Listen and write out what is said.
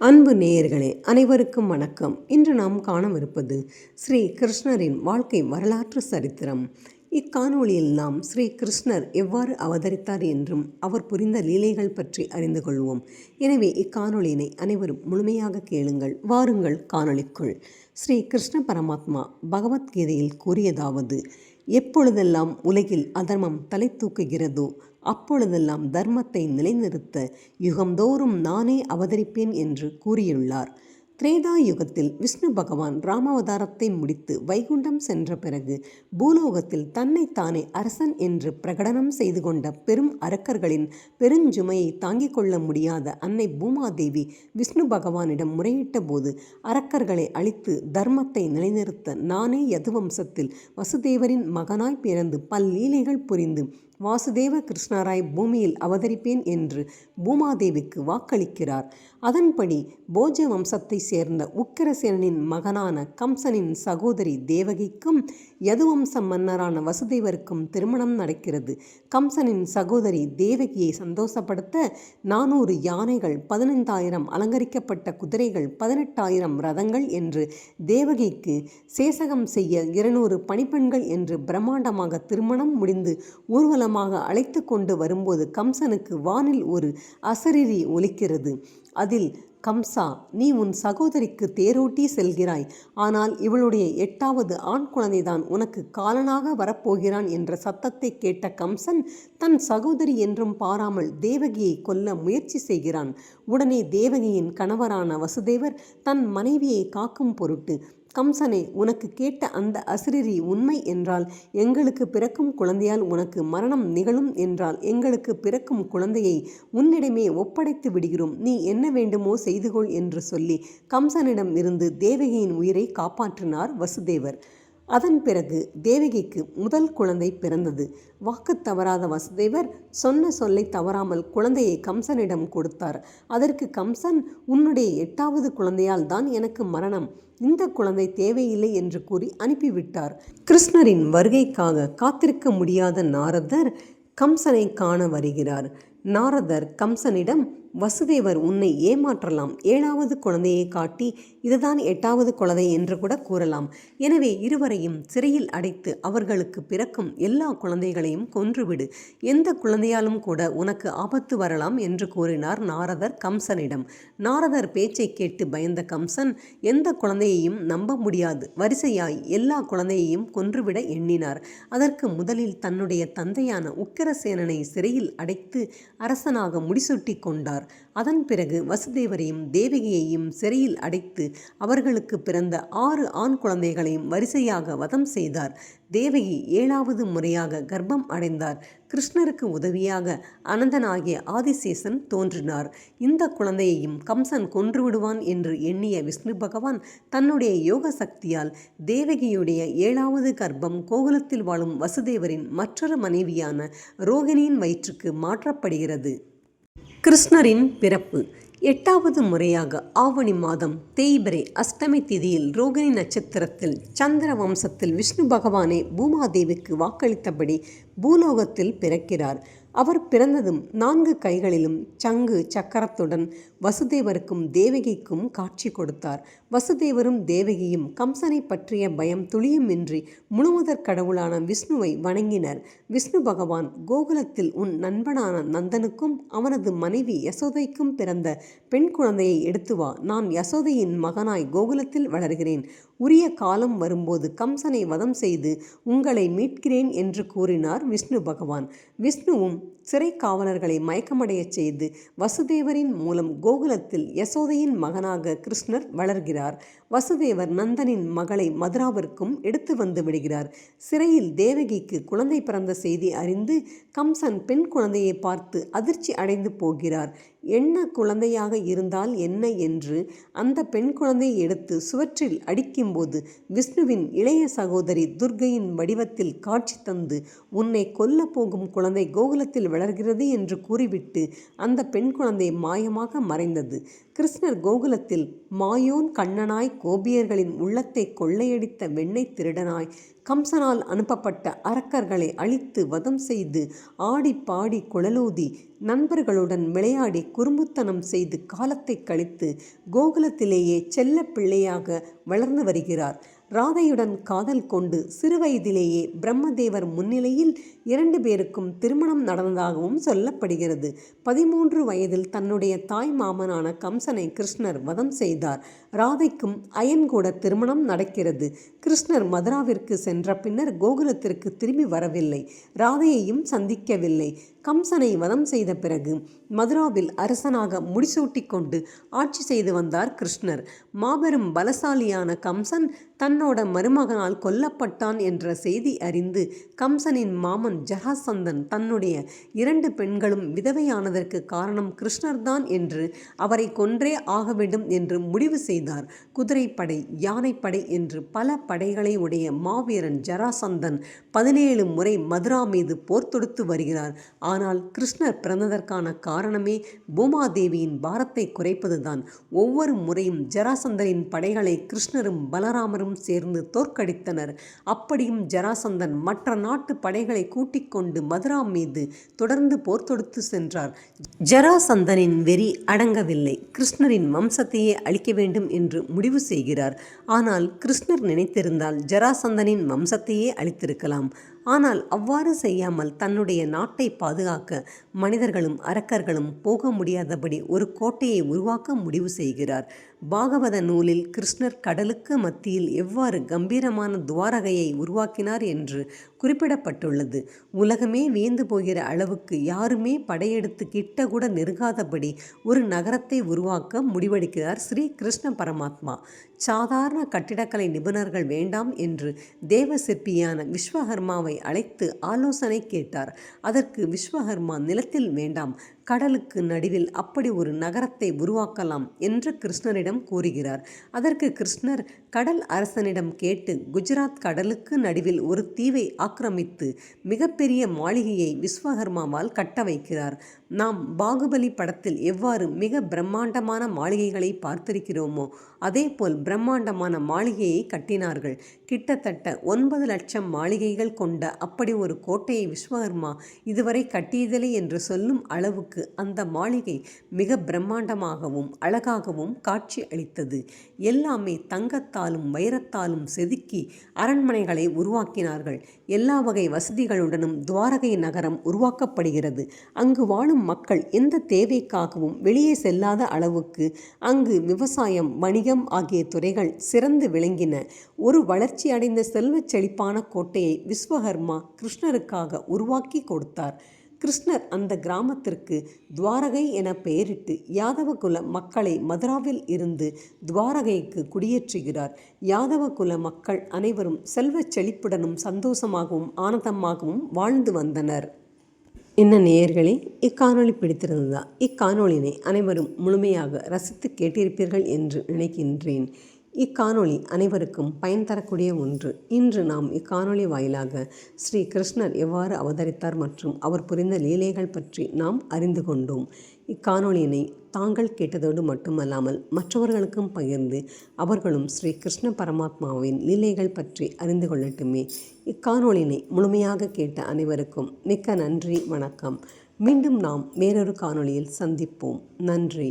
அன்பு நேயர்களே அனைவருக்கும் வணக்கம். இன்று நாம் காணவிருப்பது ஸ்ரீ கிருஷ்ணரின் வாழ்க்கை வரலாற்று சரித்திரம். இக்காணொளியில் நாம் ஸ்ரீ கிருஷ்ணர் எவ்வாறு அவதரித்தார் என்றும் அவர் புரிந்த லீலைகள் பற்றி அறிந்து கொள்வோம். எனவே இக்காணொளியினை அனைவரும் முழுமையாக கேளுங்கள் வாருங்கள் காணொளிக்குள். ஸ்ரீ கிருஷ்ண பரமாத்மா பகவத்கீதையில் கூறியதாவது எப்பொழுதெல்லாம் உலகில் அதர்மம் தலை தூக்குகிறதோ அப்பொழுதெல்லாம் தர்மத்தை நிலைநிறுத்த யுகந்தோறும் நானே அவதரிப்பேன் என்று கூறியுள்ளார். திரேதா யுகத்தில் விஷ்ணு பகவான் ராமாவதாரத்தை முடித்து வைகுண்டம் சென்ற பிறகு பூலோகத்தில் தன்னைத்தானே அரசன் என்று பிரகடனம் செய்து கொண்ட பெரும் அரக்கர்களின் பெருஞ்சுமையை தாங்கிக் கொள்ள முடியாத அன்னை பூமாதேவி விஷ்ணு பகவானிடம் முறையிட்ட போது அரக்கர்களை அழித்து தர்மத்தை நிலைநிறுத்த நானே யதுவம்சத்தில் வசுதேவரின் மகனாய் பிறந்து பல்லீலைகள் புரிந்து வாசுதேவ கிருஷ்ணராய் பூமியில் அவதரிப்பேன் என்று பூமாதேவிக்கு வாக்களிக்கிறார். அதன்படி போஜ வம்சத்தை சேர்ந்த உக்கிரசேனனின் மகனான கம்சனின் சகோதரி தேவகிக்கும் யதுவம்ச மன்னரான வசுதேவருக்கும் திருமணம் நடக்கிறது. கம்சனின் சகோதரி தேவகியை சந்தோஷப்படுத்த நானூறு யானைகள் பதினைந்தாயிரம் அலங்கரிக்கப்பட்ட குதிரைகள் பதினெட்டாயிரம் ரதங்கள் என்று தேவகிக்கு சேசகம் செய்ய இருநூறு பணிப்பெண்கள் என்று பிரம்மாண்டமாக திருமணம் முடிந்து ஊர்வலமாக அழைத்து கொண்டு வரும்போது கம்சனுக்கு வானில் ஒரு அசரீரி ஒலிக்கிறது. அதில் கம்சா நீ உன் சகோதரிக்கு தேரோட்டி செல்கிறாய். ஆனால் இவளுடைய எட்டாவது ஆண் குழந்தைதான் உனக்கு காலனாக வரப்போகிறான் என்ற சத்தத்தை கேட்ட கம்சன் தன் சகோதரி என்றும் பாராமல் தேவகியை கொல்ல முயற்சி செய்கிறான். உடனே தேவகியின் கணவரான வசுதேவர் தன் மனைவியை காக்கும் பொருட்டு கம்சனே உனக்கு கேட்ட அந்த அசிரிரி உண்மை என்றால் எங்களுக்கு பிறக்கும் குழந்தையால் உனக்கு மரணம் நிகழும் என்றால் எங்களுக்கு பிறக்கும் குழந்தையை உன்னிடமே ஒப்படைத்து விடுகிறோம். நீ என்ன வேண்டுமோ செய்து கொள் என்று சொல்லி கம்சனிடம் இருந்து தேவகியின் உயிரை காப்பாற்றினார் வசுதேவர். அதன் பிறகு தேவகிக்கு முதல் குழந்தை பிறந்தது. வாக்கு தவறாத வசுதேவர் சொன்ன சொல்லை தவறாமல் குழந்தையை கம்சனிடம் கொடுத்தார். அதற்கு கம்சன் உன்னுடைய எட்டாவது குழந்தையால் தான் எனக்கு மரணம். இந்த குழந்தை தேவையில்லை என்று கூறி அனுப்பிவிட்டார். கிருஷ்ணரின் வருகைக்காக காத்திருக்க முடியாத நாரதர் கம்சனை காண வருகிறார். நாரதர் கம்சனிடம் வசுதேவர் உன்னை ஏமாற்றலாம். ஏழாவது குழந்தையை காட்டி இதுதான் எட்டாவது குழந்தை என்று கூட கூறலாம். எனவே இருவரையும் சிறையில் அடைத்து அவர்களுக்கு பிறக்கும் எல்லா குழந்தைகளையும் கொன்றுவிடு. எந்த குழந்தையாலும் கூட உனக்கு ஆபத்து வரலாம் என்று கூறினார் நாரதர் கம்சனிடம். நாரதர் பேச்சை கேட்டு பயந்த கம்சன் எந்த குழந்தையையும் நம்ப முடியாது. வரிசையாய் எல்லா குழந்தையையும் கொன்றுவிட எண்ணினார். அதற்கு முதலில் தன்னுடைய தந்தையான உக்கிரசேனனை சிறையில் அடைத்து அரசனாக முடிசூட்டி கொண்டார். அதன் பிறகு வசுதேவரையும் தேவகியையும் சிறையில் அடைத்து அவர்களுக்கு பிறந்த ஆறு ஆண் குழந்தைகளையும் வரிசையாக வதம் செய்தார். தேவகி ஏழாவது முறையாக கர்ப்பம் அடைந்தார். கிருஷ்ணருக்கு உதவியாக அனந்தனாகிய ஆதிசேசன் தோன்றினார். இந்த குழந்தையையும் கம்சன் கொன்றுவிடுவான் என்று எண்ணிய விஷ்ணு பகவான் தன்னுடைய யோக சக்தியால் தேவகியுடைய ஏழாவது கர்ப்பம் கோகுலத்தில் வாழும் வசுதேவரின் மற்றொரு மனைவியான ரோகிணியின் வயிற்றுக்கு மாற்றப்படுகிறது. கிருஷ்ணரின் பிறப்பு. எட்டாவது முறையாக ஆவணி மாதம் தேய்பிரை அஷ்டமி திதியில் ரோகிணி நட்சத்திரத்தில் சந்திர வம்சத்தில் விஷ்ணு பகவானை பூமாதேவிக்கு வாக்களித்தபடி பூலோகத்தில் பிறக்கிறார். அவர் பிறந்ததும் நான்கு கைகளிலும் சங்கு சக்கரத்துடன் வசுதேவருக்கும் தேவகிக்கும் காட்சி கொடுத்தார். வசுதேவரும் தேவகியும் கம்சனை பற்றிய பயம் துளியுமின்றி முழுமுதற் கடவுளான விஷ்ணுவை வணங்கினர். விஷ்ணு பகவான் கோகுலத்தில் உன் நண்பனான நந்தனுக்கும் அவனது மனைவி யசோதைக்கும் பிறந்த பெண் குழந்தையை எடுத்து வா. நான் யசோதையின் மகனாய் கோகுலத்தில் வளர்கிறேன். உரிய காலம் வரும்போது கம்சனை வதம் செய்து உங்களை மீட்கிறேன் என்று கூறினார் விஷ்ணு பகவான். விஷ்ணுவும் சிறை காவலர்களை மயக்கமடையச் செய்து வசுதேவரின் மூலம் கோகுலத்தில் யசோதையின் மகனாக கிருஷ்ணர் வளர்கிறார். வசுதேவர் நந்தனின் மகளை மதுராவிற்கும் எடுத்து வந்து விடுகிறார். சிறையில் தேவகிக்கு குழந்தை பிறந்த செய்தி அறிந்து கம்சன் பெண் குழந்தையை பார்த்து அதிர்ச்சி அடைந்து போகிறார். என்ன குழந்தையாக இருந்தால் என்ன என்று அந்த பெண் குழந்தையை எடுத்து சுவற்றில் அடிக்கும்போது விஷ்ணுவின் இளைய சகோதரி துர்கையின் வடிவத்தில் காட்சி தந்து உன்னை கொல்ல போகும் குழந்தை கோகுலத்தில் வளர்கிறது என்று கூறிவிட்டு அந்த பெண் குழந்தை மாயமாக மறைந்தது. கிருஷ்ணர் கோகுலத்தில் மாயோன் கண்ணனாய் கோபியர்களின் உள்ளத்தை கொள்ளையடித்த வெண்ணை திருடனாய் கம்சனால் அனுப்பப்பட்ட அரக்கர்களை அழித்து வதம் செய்து ஆடி பாடி குழலூதி நண்பர்களுடன் விளையாடி குறும்புத்தனம் செய்து காலத்தை கழித்து கோகுலத்திலேயே செல்ல பிள்ளையாக வளர்ந்து வருகிறார். ராதையுடன் காதல் கொண்டு சிறுவயதிலேயே பிரம்மதேவர் முன்னிலையில் இரண்டு பேருக்கும் திருமணம் நடந்ததாகவும் சொல்லப்படுகிறது. பதிமூன்று வயதில் தன்னுடைய தாய் மாமனான கம்சனை கிருஷ்ணர் வதம் செய்தார். ராதைக்கும் அயன் கூட திருமணம் நடக்கிறது. கிருஷ்ணர் மதுராவிற்கு சென்ற பின்னர் கோகுலத்திற்கு திரும்பி வரவில்லை. ராதையையும் சந்திக்கவில்லை. கம்சனை வதம் செய்த பிறகு மதுராவில் அரசனாக முடிசூட்டி கொண்டு ஆட்சி செய்து வந்தார் கிருஷ்ணர். மாபெரும் பலசாலியான கம்சன் தன்னோட மருமகனால் கொல்லப்பட்டான் என்ற செய்தி அறிந்து கம்சனின் மாமன் ஜராசந்தன் தன்னுடைய இரண்டு பெண்களும் விதவையானதற்கு காரணம் கிருஷ்ணர்தான் என்று அவரை கொன்றே ஆக வேண்டும் என்று முடிவு செய்தார். குதிரைப்படை யானைப்படை என்று பல படைகளை உடைய மாவீரன் ஜராசந்தன் பதினேழு முறை மதுரா மீது போர் தொடுத்து வருகிறார். ஆனால் கிருஷ்ணர் பிறந்ததற்கான காரணமே பூமாதேவியின் பாரத்தை குறைப்பதுதான். ஒவ்வொரு முறையும் ஜராசந்தனின் படைகளை கிருஷ்ணரும் பலராமரும் சேர்ந்து தோற்கடித்தனர். அப்படியும் ஜராசந்தன் மற்ற நாட்டு படைகளை கூட்டி பூட்டிக்கொண்டு மதுரா மீது தொடர்ந்து போர் தொடுத்து சென்றார். ஜராசந்தனின் வெறி அடங்கவில்லை. கிருஷ்ணரின் வம்சத்தையே அழிக்க வேண்டும் என்று முடிவு செய்கிறார். ஆனால் கிருஷ்ணர் நினைத்திருந்தால் ஜராசந்தனின் வம்சத்தையே அழித்திருக்கலாம். ஆனால் அவ்வாறு செய்யாமல் தன்னுடைய நாட்டை பாதுகாக்க மனிதர்களும் அரக்கர்களும் போக முடியாதபடி ஒரு கோட்டையை உருவாக்க முடிவு செய்கிறார். பாகவத நூலில் கிருஷ்ணர் கடலுக்கு மத்தியில் எவ்வாறு கம்பீரமான துவாரகையை உருவாக்கினார் என்று குறிப்பிடப்பட்டுள்ளது. உலகமே வியந்து போகிற அளவுக்கு யாருமே படையெடுத்து கிட்ட கூட நெருங்காதபடி ஒரு நகரத்தை உருவாக்க முடிவெடுக்கிறார் ஸ்ரீ கிருஷ்ண பரமாத்மா. சாதாரண கட்டிடக்கலை நிபுணர்கள் வேண்டாம் என்று தேவ சிற்பியான விஸ்வகர்மாவை அழைத்து ஆலோசனை கேட்டார். அதற்கு விஸ்வகர்மா நிலத்தில் வேண்டாம் கடலுக்கு நடுவில் அப்படி ஒரு நகரத்தை உருவாக்கலாம் என்று கிருஷ்ணரிடம் கூறுகிறார். அதற்கு கிருஷ்ணர் கடல் அரசனிடம் கேட்டு குஜராத் கடலுக்கு நடுவில் ஒரு தீவை ஆக்கிரமித்து மிகப்பெரிய மாளிகையை விஸ்வகர்மாவால் கட்ட வைக்கிறார் நாம் பாகுபலி படத்தில் எவ்வாறு மிக பிரம்மாண்டமான மாளிகைகளை பார்த்திருக்கிறோமோ அதேபோல் பிரம்மாண்டமான மாளிகையை கட்டினார்கள். கிட்டத்தட்ட ஒன்பது லட்சம் மாளிகைகள் கொண்ட அப்படி ஒரு கோட்டையை விஸ்வகர்மா இதுவரை கட்டியதில்லை என்று சொல்லும் அளவுக்கு அந்த மாளிகை மிக பிரம்மாண்டமாகவும் அழகாகவும் காட்சி அளித்தது. எல்லாமே தங்கத்தாலும் வைரத்தாலும் செதுக்கி அரண்மனைகளை உருவாக்கினார்கள். எல்லா வகை வசதிகளுடனும் துவாரகை நகரம் உருவாக்கப்படுகிறது. அங்கு வாழும் மக்கள் எந்த தேவைக்காகவும் வெளியே செல்லாத அளவுக்கு அங்கு விவசாயம் வணிகம் ஆகிய துறைகள் சிறந்து விளங்கின. ஒரு வளர்ச்சி அடைந்த செல்வச் செழிப்பான கோட்டையை விஸ்வகர்மா கிருஷ்ணருக்காக உருவாக்கி கொடுத்தார். கிருஷ்ணர் அந்த கிராமத்திற்கு துவாரகை என பெயரிட்டு யாதவகுல மக்களை மதுராவில் இருந்து துவாரகைக்கு குடியேற்றுகிறார். யாதவகுல மக்கள் அனைவரும் செல்வச் செழிப்புடனும் சந்தோஷமாகவும் ஆனந்தமாகவும் வாழ்ந்து வந்தனர். என்ன நேயர்களே இக்காணொளி பிடித்திருந்ததா? இக்காணொளினை அனைவரும் முழுமையாக ரசித்து கேட்டிருப்பீர்கள் என்று நினைக்கின்றேன். இக்காணொளி அனைவருக்கும் பயன் தரக்கூடிய ஒன்று. இன்று நாம் இக்காணொளி வாயிலாக ஸ்ரீ கிருஷ்ணர் எவ்வாறு அவதரித்தார் மற்றும் அவர் புரிந்த லீலைகள் பற்றி நாம் அறிந்து கொண்டோம். இக்காணொளியினை தாங்கள் கேட்டதோடு மட்டுமல்லாமல் மற்றவர்களுக்கும் பகிர்ந்து அவர்களும் ஸ்ரீ கிருஷ்ண பரமாத்மாவின் லீலைகள் பற்றி அறிந்து கொள்ளட்டுமே. இக்காணொளியினை முழுமையாக கேட்ட அனைவருக்கும் மிக்க நன்றி வணக்கம். மீண்டும் நாம் வேறொரு காணொளியில் சந்திப்போம். நன்றி.